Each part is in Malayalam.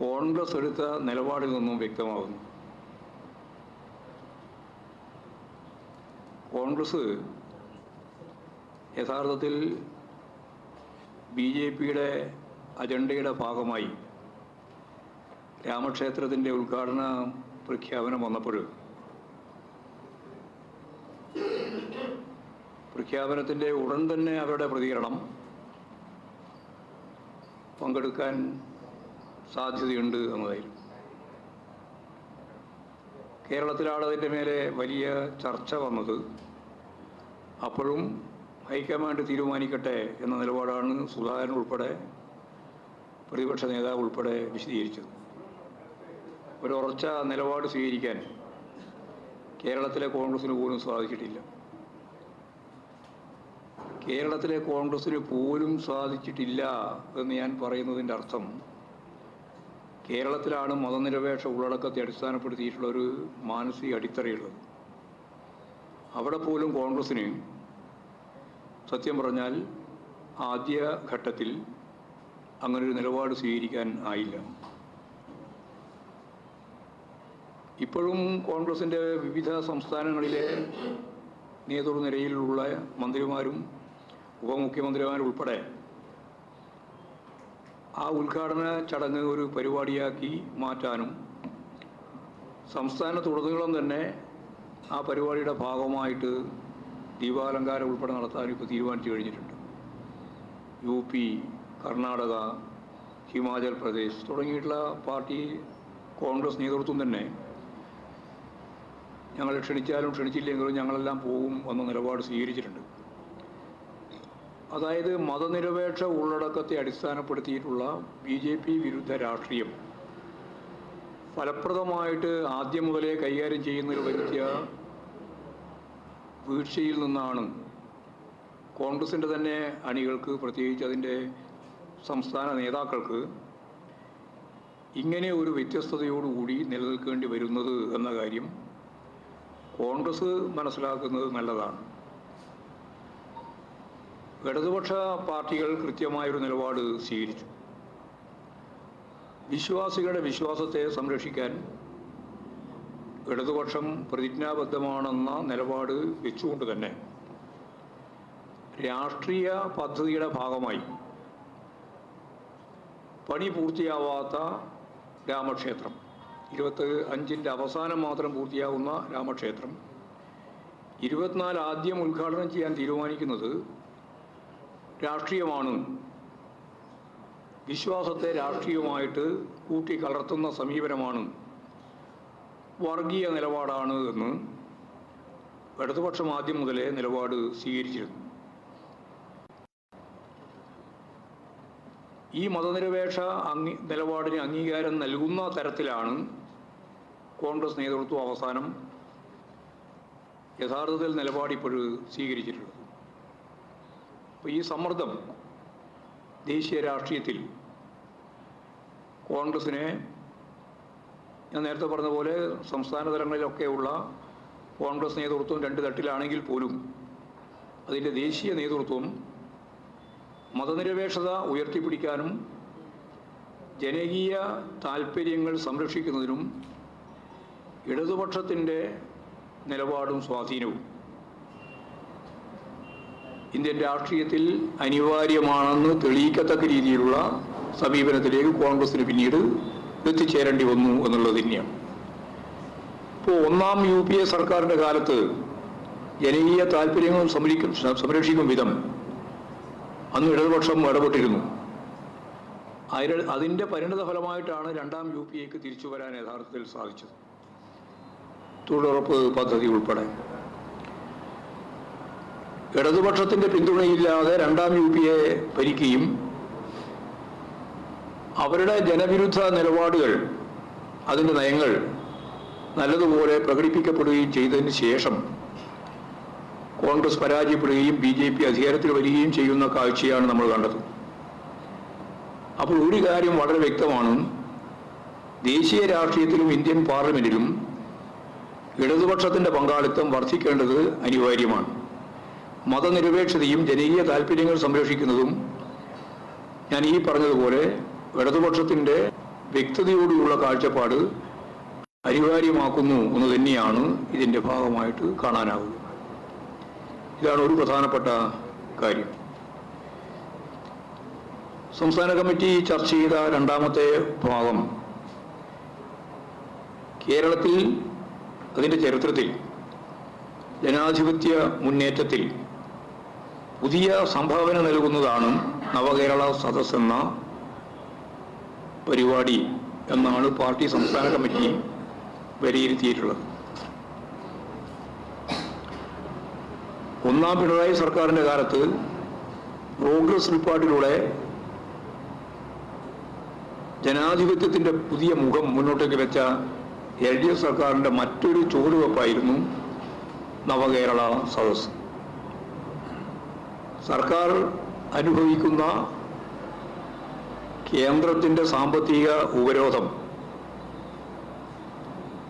കോൺഗ്രസ് എടുത്ത നിലപാടിൽ നിന്നും വ്യക്തമാകുന്നു കോൺഗ്രസ് യഥാർത്ഥത്തിൽ ബി ജെ പിയുടെ അജണ്ടയുടെ ഭാഗമായി രാമക്ഷേത്രത്തിന്റെ ഉദ്ഘാടന പ്രഖ്യാപനം വന്നപ്പോൾ പ്രഖ്യാപനത്തിന്റെ ഉടൻ തന്നെ അവരുടെ പ്രതികരണം പങ്കെടുക്കാൻ സാധ്യതയുണ്ട് എന്നതായിരുന്നു. കേരളത്തിലാണ് അതിന്റെ മേലെ വലിയ ചർച്ച വന്നത് അപ്പോഴും ഹൈക്കമാൻഡ് തീരുമാനിക്കട്ടെ എന്ന നിലപാടാണ് സുധാകരൻ ഉൾപ്പെടെ പ്രതിപക്ഷ നേതാവ് ഉൾപ്പെടെ വിശദീകരിച്ചത്. ഒരു ഉറച്ച നിലപാട് സ്വീകരിക്കാൻ കേരളത്തിലെ കോൺഗ്രസിന് പോലും സാധിച്ചിട്ടില്ല. കേരളത്തിലെ കോൺഗ്രസിന് പോലും സാധിച്ചിട്ടില്ല എന്ന് ഞാൻ പറയുന്നതിന്റെ അർത്ഥം കേരളത്തിലാണ് മതനിരപേക്ഷ ഉള്ളടക്കത്തെ അടിസ്ഥാനപ്പെടുത്തിയിട്ടുള്ള ഒരു മാനസിക അടിത്തറയുള്ളത്. അവിടെ പോലും കോൺഗ്രസ്സിന് സത്യം പറഞ്ഞാൽ ആദ്യ ഘട്ടത്തിൽ അങ്ങനൊരു നിലപാട് സ്വീകരിക്കാൻ ആയില്ല. ഇപ്പോഴും കോൺഗ്രസിന്റെ വിവിധ സംസ്ഥാനങ്ങളിലെ നേതൃനിരയിലുള്ള മന്ത്രിമാരും ഉപമുഖ്യമന്ത്രിമാരും ഉൾപ്പെടെ ആ ഉദ്ഘാടന ചടങ്ങ് ഒരു പരിപാടിയാക്കി മാറ്റാനും സംസ്ഥാനത്തുടനീളം തന്നെ ആ പരിപാടിയുടെ ഭാഗമായിട്ട് ദീപാലങ്കാരം ഉൾപ്പെടെ നടത്താൻ ഇപ്പോൾ തീരുമാനിച്ചു കഴിഞ്ഞിട്ടുണ്ട്. യു പി കർണാടക ഹിമാചൽ പ്രദേശ് തുടങ്ങിയിട്ടുള്ള പാർട്ടി കോൺഗ്രസ് നേതൃത്വം തന്നെ ഞങ്ങൾ ക്ഷണിച്ചാലും ക്ഷണിച്ചില്ലെങ്കിലും ഞങ്ങളെല്ലാം പോകും എന്ന നിലപാട് സ്വീകരിച്ചിട്ടുണ്ട്. അതായത് മതനിരപേക്ഷ ഉള്ളടക്കത്തെ അടിസ്ഥാനപ്പെടുത്തിയിട്ടുള്ള ബി ജെ പി വിരുദ്ധ രാഷ്ട്രീയം. ഫലപ്രദമായിട്ട് ആദ്യം മുതലേ കൈകാര്യം ചെയ്യുന്നതിൽ വരുത്തിയ വീഴ്ചയിൽ നിന്നാണ്. കോൺഗ്രസിന്റെ തന്നെ അണികൾക്ക് പ്രത്യേകിച്ച് അതിന്റെ സംസ്ഥാന നേതാക്കൾക്ക് ഇങ്ങനെ ഒരു വ്യത്യസ്തതയോടുകൂടി നിലനിൽക്കേണ്ടി വരുന്നത് എന്ന കാര്യം കോൺഗ്രസ് മനസ്സിലാക്കുന്നത് നല്ലതാണ്. ഇടതുപക്ഷ പാർട്ടികൾ കൃത്യമായൊരു നിലപാട് സ്വീകരിച്ചു. വിശ്വാസികളുടെ വിശ്വാസത്തെ സംരക്ഷിക്കാൻ ഇടതുപക്ഷം പ്രതിജ്ഞാബദ്ധമാണെന്ന നിലപാട് വെച്ചുകൊണ്ട് തന്നെ രാഷ്ട്രീയ പദ്ധതിയുടെ ഭാഗമായി പണി പൂർത്തിയാവാത്ത രാമക്ഷേത്രം ഇരുപത്തി അഞ്ചിന്റെ അവസാനം മാത്രം പൂർത്തിയാവുന്ന രാമക്ഷേത്രം ഇരുപത്തിനാല് ആദ്യം ഉദ്ഘാടനം ചെയ്യാൻ തീരുമാനിക്കുന്നത് രാഷ്ട്രീയമാണ്. വിശ്വാസത്തെ രാഷ്ട്രീയവുമായിട്ട് കൂട്ടിക്കലർത്തുന്ന സമീപനമാണ്. വർഗീയ നിലപാടാണ് എന്ന് ഇടതുപക്ഷം ആദ്യം മുതലേ നിലപാട് സ്വീകരിച്ചിരുന്നു. ഈ മതനിരപേക്ഷ അംഗീ നിലപാടിന് അംഗീകാരം നൽകുന്ന തരത്തിലാണ് കോൺഗ്രസ് നേതൃത്വം അവസാനം യഥാർത്ഥത്തിൽ നിലപാടിപ്പോൾ സ്വീകരിച്ചിട്ടുള്ളത് അപ്പോൾ ഈ സമ്മർദ്ദം ദേശീയ രാഷ്ട്രീയത്തിൽ കോൺഗ്രസിനെ ഞാൻ നേരത്തെ പറഞ്ഞ പോലെ സംസ്ഥാന തലങ്ങളിലൊക്കെയുള്ള കോൺഗ്രസ് നേതൃത്വം രണ്ട് തട്ടിലാണെങ്കിൽ പോലും അതിന്റെ ദേശീയ നേതൃത്വം മതനിരപേക്ഷത ഉയർത്തിപ്പിടിക്കാനും ജനകീയ താൽപ്പര്യങ്ങൾ സംരക്ഷിക്കുന്നതിനും ഇടതുപക്ഷത്തിന്റെ നിലപാടും സ്വാധീനവും. ഇന്ത്യൻ രാഷ്ട്രീയത്തിൽ അനിവാര്യമാണെന്ന് തെളിയിക്കത്തക്ക രീതിയിലുള്ള സമീപനത്തിലേക്ക് കോൺഗ്രസിന് പിന്നീട് എത്തിച്ചേരേണ്ടി വന്നു എന്നുള്ളത് തന്നെയാണ് ഇപ്പോൾ ഒന്നാം യു പി എ സർക്കാരിന്റെ കാലത്ത് ജനകീയ താല്പര്യങ്ങൾ സംരക്ഷിക്കും സംരക്ഷിക്കും വിധം അന്ന് ഇടതുപക്ഷം ഇടപെട്ടിരുന്നു. അതിന്റെ പരിണിത ഫലമായിട്ടാണ് രണ്ടാം യു പി എക്ക് തിരിച്ചു വരാൻ യഥാർത്ഥത്തിൽ സാധിച്ചത്. തൊഴിലുറപ്പ് പദ്ധതി ഉൾപ്പെടെ. ഇടതുപക്ഷത്തിന്റെ പിന്തുണയില്ലാതെ രണ്ടാം യു പി എ ഭരിക്കുകയും അവരുടെ ജനവിരുദ്ധ നിലപാടുകൾ അതിന്റെ നയങ്ങൾ നല്ലതുപോലെ പ്രകടിപ്പിക്കപ്പെടുകയും ചെയ്തതിന് ശേഷം കോൺഗ്രസ് പരാജയപ്പെടുകയും ബി ജെ പി അധികാരത്തിൽ വരികയും ചെയ്യുന്ന കാഴ്ചയാണ് നമ്മൾ കണ്ടത്. അപ്പോൾ ഒരു കാര്യം വളരെ വ്യക്തമാണ്. ദേശീയ രാഷ്ട്രീയത്തിലും ഇന്ത്യൻ പാർലമെന്റിലും ഇടതുപക്ഷത്തിന്റെ പങ്കാളിത്തം വർദ്ധിക്കേണ്ടത് അനിവാര്യമാണ്. മതനിരപേക്ഷതയും ജനകീയ താല്പര്യങ്ങൾ സംരക്ഷിക്കുന്നതും ഞാൻ ഈ പറഞ്ഞതുപോലെ ഇടതുപക്ഷത്തിന്റെ വ്യക്തതയോടുള്ള കാഴ്ചപ്പാട് അനിവാര്യമാക്കുന്നു എന്ന് തന്നെയാണ് ഇതിന്റെ ഭാഗമായിട്ട് കാണാനാവുക. ഇതാണ് ഒരു പ്രധാനപ്പെട്ട കാര്യം. സംസ്ഥാന കമ്മിറ്റി ചർച്ച ചെയ്ത രണ്ടാമത്തെ ഭാഗം കേരളത്തിൽ അതിന്റെ ചരിത്രത്തിൽ ജനാധിപത്യ മുന്നേറ്റത്തിൽ പുതിയ സംഭാവന നൽകുന്നതാണ് നവകേരള സദസ് എന്ന പരിപാടി എന്നാണ് പാർട്ടി സംസ്ഥാന കമ്മിറ്റി വിലയിരുത്തിയിട്ടുള്ളത്. ഒന്നാം പിണറായി സർക്കാരിന്റെ കാലത്ത് പ്രോഗ്രസ് റിപ്പോർട്ടിലൂടെ ജനാധിപത്യത്തിന്റെ പുതിയ മുഖം മുന്നോട്ടേക്ക് വെച്ച എൽ ഡി എഫ് സർക്കാരിന്റെ മറ്റൊരു ചുവടുവെപ്പായിരുന്നു നവകേരള സദസ് സർക്കാർ അനുഭവിക്കുന്ന കേന്ദ്രത്തിന്റെ സാമ്പത്തിക ഉപരോധം.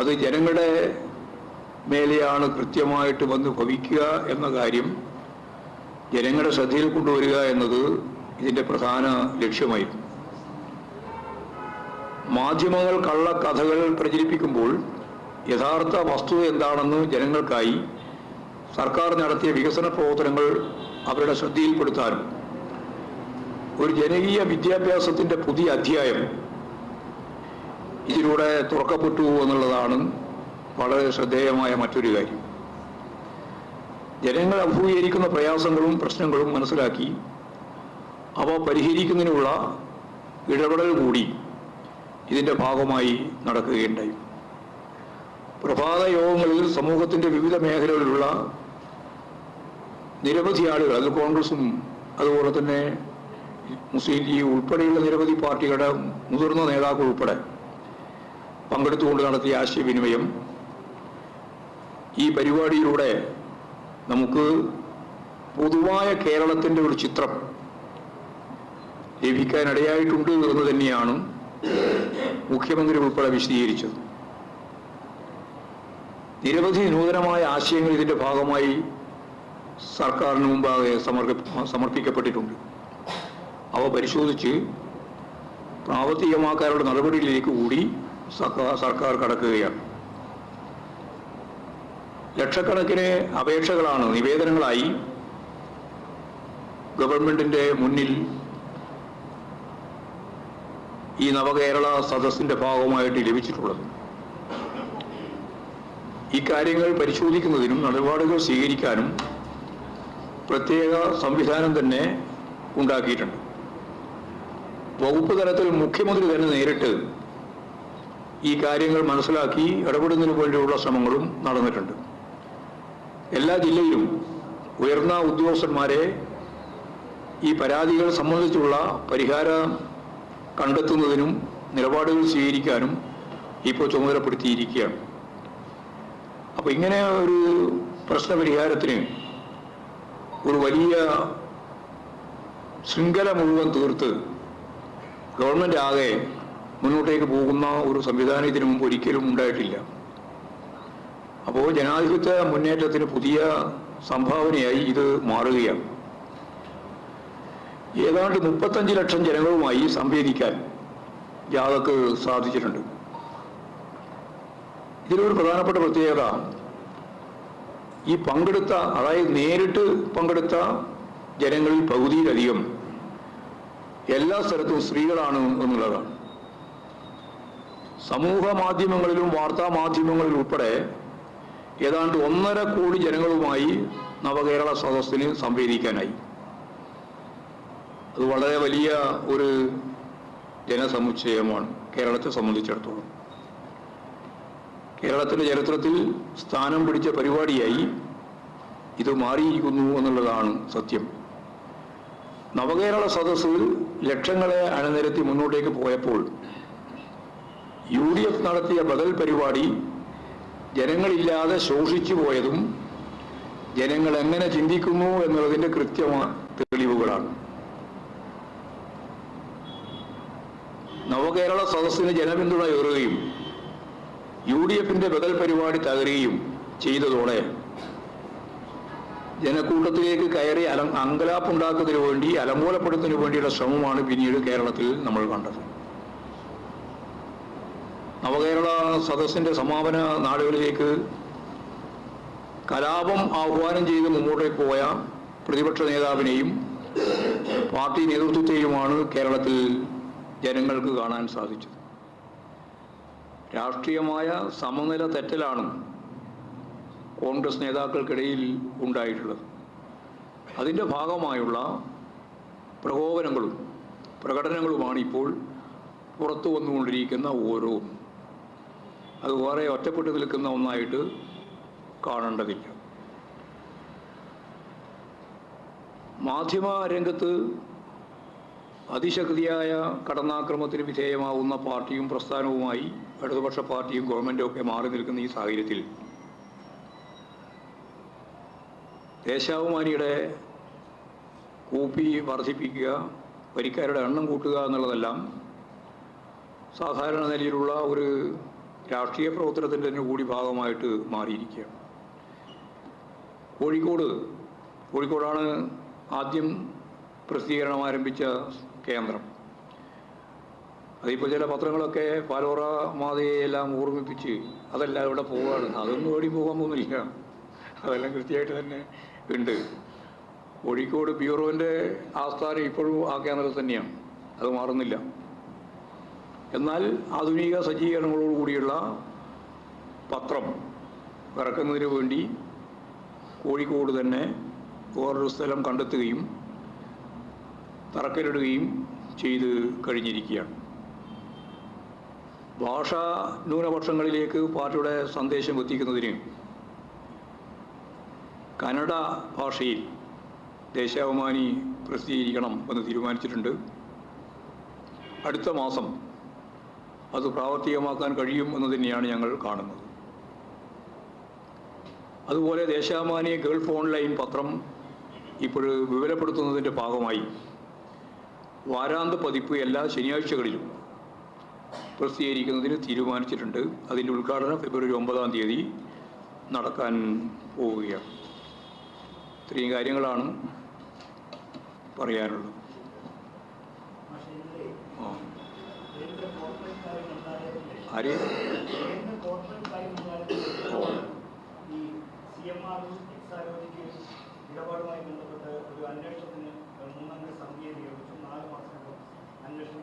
അത് ജനങ്ങളുടെ മേലെയാണ് കൃത്യമായിട്ട് വന്ന് ഭവിക്കുക എന്ന കാര്യം ജനങ്ങളുടെ ശ്രദ്ധയിൽ കൊണ്ടുവരിക എന്നത് ഇതിന്റെ പ്രധാന ലക്ഷ്യമായിരുന്നു മാധ്യമങ്ങൾ കള്ളക്കഥകൾ പ്രചരിപ്പിക്കുമ്പോൾ യഥാർത്ഥ വസ്തുത എന്താണെന്ന് ജനങ്ങൾക്കായി സർക്കാർ നടത്തിയ വികസന പ്രവർത്തനങ്ങൾ അവരുടെ ശ്രദ്ധയിൽപ്പെടുത്താനും ഒരു ജനകീയ വിദ്യാഭ്യാസത്തിന്റെ പുതിയ അധ്യായം ഇതിലൂടെ തുറക്കപ്പെട്ടു എന്നുള്ളതാണ് വളരെ ശ്രദ്ധേയമായ മറ്റൊരു കാര്യം. ജനങ്ങൾ അഭിമുഖീകരിക്കുന്ന പ്രയാസങ്ങളും പ്രശ്നങ്ങളും മനസ്സിലാക്കി അവ പരിഹരിക്കുന്നതിനുള്ള ഇടപെടൽ കൂടി ഇതിന്റെ ഭാഗമായി നടക്കുകയുണ്ടായി. പ്രഭാത യോഗങ്ങളിൽ സമൂഹത്തിന്റെ വിവിധ മേഖലകളിലുള്ള നിരവധി ആളുകൾ അത് കോൺഗ്രസും അതുപോലെ തന്നെ മുസ്ലിം ലീഗ് ഉൾപ്പെടെയുള്ള നിരവധി പാർട്ടികളുടെ മുതിർന്ന നേതാക്കൾ ഉൾപ്പെടെ പങ്കെടുത്തുകൊണ്ട് നടത്തിയ ആശയവിനിമയം ഈ പരിപാടിയിലൂടെ നമുക്ക് പൊതുവായ കേരളത്തിന്റെ ഒരു ചിത്രം ലഭിക്കാനിടയായിട്ടുണ്ട് എന്ന് തന്നെയാണ് മുഖ്യമന്ത്രി ഉൾപ്പെടെ വിശദീകരിച്ചത്. നിരവധി നൂതനമായ ആശയങ്ങൾ ഇതിന്റെ ഭാഗമായി സർക്കാരിന് മുമ്പാകെ സമർപ്പി സമർപ്പിക്കപ്പെട്ടിട്ടുണ്ട്. അവ പരിശോധിച്ച് പ്രാവർത്തികമാക്കാനുള്ള നടപടിയിലേക്ക് കൂടി സർക്കാർ കടക്കുകയാണ്. ലക്ഷക്കണക്കിന് അപേക്ഷകളാണ് നിവേദനങ്ങളായി ഗവൺമെന്റിന്റെ മുന്നിൽ ഈ നവകേരള സദസ്സിന്റെ ഭാഗമായിട്ട് ലഭിച്ചിട്ടുള്ളത്. കാര്യങ്ങൾ പരിശോധിക്കുന്നതിനും നിലപാടുകൾ സ്വീകരിക്കാനും പ്രത്യേക സംവിധാനം തന്നെ ഉണ്ടാക്കിയിട്ടുണ്ട്. വകുപ്പ് തലത്തിൽ മുഖ്യമന്ത്രി തന്നെ നേരിട്ട് ഈ കാര്യങ്ങൾ മനസ്സിലാക്കി ഇടപെടുന്നതിന് വേണ്ടിയുള്ള ശ്രമങ്ങളും നടന്നിട്ടുണ്ട്. എല്ലാ ജില്ലയിലും ഉയർന്ന ഉദ്യോഗസ്ഥന്മാരെ ഈ പരാതികൾ സംബന്ധിച്ചുള്ള പരിഹാരം കണ്ടെത്തുന്നതിനും നിലപാടുകൾ സ്വീകരിക്കാനും ഇപ്പോൾ ചുമതലപ്പെടുത്തിയിരിക്കുകയാണ്. അപ്പോൾ ഇങ്ങനെ ഒരു പ്രശ്നപരിഹാരത്തിന് ഒരു വലിയ ശൃംഖല മുഴുവൻ തീർത്ത് ഗവൺമെന്റ് ആകെ മുന്നോട്ടേക്ക് പോകുന്ന ഒരു സംവിധാനം ഇതിനു മുമ്പ് ഒരിക്കലും ഉണ്ടായിട്ടില്ല. അപ്പോൾ ജനാധിപത്യ മുന്നേറ്റത്തിന് പുതിയ സംഭാവനയായി ഇത് മാറുകയാണ്. ഏതാണ്ട് മുപ്പത്തഞ്ച് ലക്ഷം ജനങ്ങളുമായി സംവേദിക്കാൻ ജാഥക്ക് സാധിച്ചിട്ടുണ്ട്. ഇതിലൊരു പ്രധാനപ്പെട്ട പ്രത്യേകത ഈ പങ്കെടുത്ത അതായത് നേരിട്ട് പങ്കെടുത്ത ജനങ്ങളിൽ പകുതിയിലധികം എല്ലാ സ്ഥലത്തും സ്ത്രീകളാണ് എന്നുള്ളതാണ്. സമൂഹ മാധ്യമങ്ങളിലും വാർത്താ മാധ്യമങ്ങളിലും ഉൾപ്പെടെ ഏതാണ്ട് ഒന്നര കോടി ജനങ്ങളുമായി നവകേരള സദസ്സിന് സംവേദിക്കാനായി അത് വളരെ വലിയ ഒരു ജനസമുച്ചയമാണ് കേരളത്തെ സംബന്ധിച്ചിടത്തോളം. കേരളത്തിന്റെ ചരിത്രത്തിൽ സ്ഥാനം പിടിച്ച പരിപാടിയായി ഇത് മാറിയിരിക്കുന്നു എന്നുള്ളതാണ് സത്യം. നവകേരള സദസ്സിൽ ലക്ഷങ്ങളെ അണിനിരത്തി മുന്നോട്ടേക്ക് പോയപ്പോൾ യു ഡി എഫ് നടത്തിയ ബദൽ പരിപാടി ജനങ്ങളില്ലാതെ ശോഷിച്ചു പോയതും ജനങ്ങൾ എങ്ങനെ ചിന്തിക്കുന്നു എന്നുള്ളതിന്റെ കൃത്യമായ തെളിവുകളാണ്. നവകേരള സദസ്സിന് ജനപിന്തുണ ഏറുകയും യു ഡി എഫിന്റെ ബദൽ പരിപാടി തകരുകയും ചെയ്തതോടെ ജനക്കൂട്ടത്തിലേക്ക് കയറി അല അങ്കലാപ്പുണ്ടാക്കുന്നതിന് വേണ്ടി അലങ്കോലപ്പെടുത്തുന്നതിന് വേണ്ടിയുള്ള ശ്രമമാണ് പിന്നീട് കേരളത്തിൽ നമ്മൾ കണ്ടത്. നവകേരള സദസ്സിന്റെ സമാപന നാടുകളിലേക്ക് കലാപം ആഹ്വാനം ചെയ്ത് മുമ്പോട്ടേക്ക് പോയ പ്രതിപക്ഷ നേതാവിനെയും പാർട്ടി നേതൃത്വത്തെയുമാണ് കേരളത്തിൽ ജനങ്ങൾക്ക് കാണാൻ സാധിച്ചത്. രാഷ്ട്രീയമായ സമനില തെറ്റലാണ് കോൺഗ്രസ് നേതാക്കൾക്കിടയിൽ ഉണ്ടായിട്ടുള്ളത്. അതിന്റെ ഭാഗമായുള്ള പ്രകോപനങ്ങളും പ്രകടനങ്ങളുമാണ് ഇപ്പോൾ പുറത്തു വന്നുകൊണ്ടിരിക്കുന്ന ഓരോ അത് വേറെ ഒറ്റപ്പെട്ടു നിൽക്കുന്ന ഒന്നായിട്ട് കാണേണ്ടതില്ല. മാധ്യമ രംഗത്ത് അതിശക്തിയായ കടന്നാക്രമത്തിന് വിധേയമാവുന്ന പാർട്ടിയും പ്രസ്ഥാനവുമായി ഇടതുപക്ഷ പാർട്ടിയും ഗവൺമെന്റും ഒക്കെ മാറി നിൽക്കുന്ന ഈ സാഹചര്യത്തിൽ ദേശാഭിമാനിയുടെ കൂപ്പി വർദ്ധിപ്പിക്കുക വരിക്കാരുടെ എണ്ണം കൂട്ടുക എന്നുള്ളതെല്ലാം സാധാരണ നിലയിലുള്ള ഒരു രാഷ്ട്രീയ പ്രവർത്തനത്തിന്റെ തന്നെ കൂടി ഭാഗമായിട്ട് മാറിയിരിക്കുകയാണ്. കോഴിക്കോട് കോഴിക്കോടാണ് ആദ്യം പ്രസിദ്ധീകരണം ആരംഭിച്ച കേന്ദ്രം. അതിപ്പോൾ ചില പത്രങ്ങളൊക്കെ പാലോറ മാതയെ എല്ലാം ഓർമ്മിപ്പിച്ച് അതെല്ലാം ഇവിടെ പോവുകയാണ് അതൊന്നും ഓടി പോകാൻ പോകുന്നില്ല. അതെല്ലാം കൃത്യമായിട്ട് തന്നെ ഉണ്ട്. കോഴിക്കോട് ബ്യൂറോവിന്റെ ആസ്ഥാനം ഇപ്പോഴും ആ കേന്ദ്രത്തിൽ തന്നെയാണ്. അത് മാറുന്നില്ല. എന്നാൽ ആധുനിക സജ്ജീകരണങ്ങളോട് കൂടിയുള്ള പത്രം ഇറക്കുന്നതിന് വേണ്ടി കോഴിക്കോട് തന്നെ വേറൊരു സ്ഥലം കണ്ടെത്തുകയും തറക്കല്ലിടുകയും ചെയ്ത് കഴിഞ്ഞിരിക്കുകയാണ്. ഭാഷാ ന്യൂനപക്ഷങ്ങളിലേക്ക് പാർട്ടിയുടെ സന്ദേശം എത്തിക്കുന്നതിന് കന്നഡ ഭാഷയിൽ ദേശാഭിമാനി പ്രസിദ്ധീകരിക്കണം എന്ന് തീരുമാനിച്ചിട്ടുണ്ട്. അടുത്ത മാസം അത് പ്രാവർത്തികമാക്കാൻ കഴിയും എന്ന് തന്നെയാണ് ഞങ്ങൾ കാണുന്നത്. അതുപോലെ ദേശാഭിമാനി ഗൾഫ് ഓൺലൈൻ പത്രം ഇപ്പോൾ വിവരപ്പെടുത്തുന്നതിന്റെ ഭാഗമായി വാരാന്ത പതിപ്പ് എല്ലാ ശനിയാഴ്ചകളിലും പ്രസിദ്ധീകരിക്കുന്നതിന് തീരുമാനിച്ചിട്ടുണ്ട്. അതിന്റെ ഉദ്ഘാടനം ഫെബ്രുവരി ഒമ്പതാം തീയതി നടക്കാൻ പോവുകയാണ്. ഇത്രയും കാര്യങ്ങളാണ് പറയാനുള്ളത്. ആരെ? ഇടപാടുമായി ബന്ധപ്പെട്ട് ഒരു അന്വേഷണത്തിന് മൂന്നംഗ സമിതിയെ നിയോഗിച്ചു നാല് മാസത്തിനകം അന്വേഷണം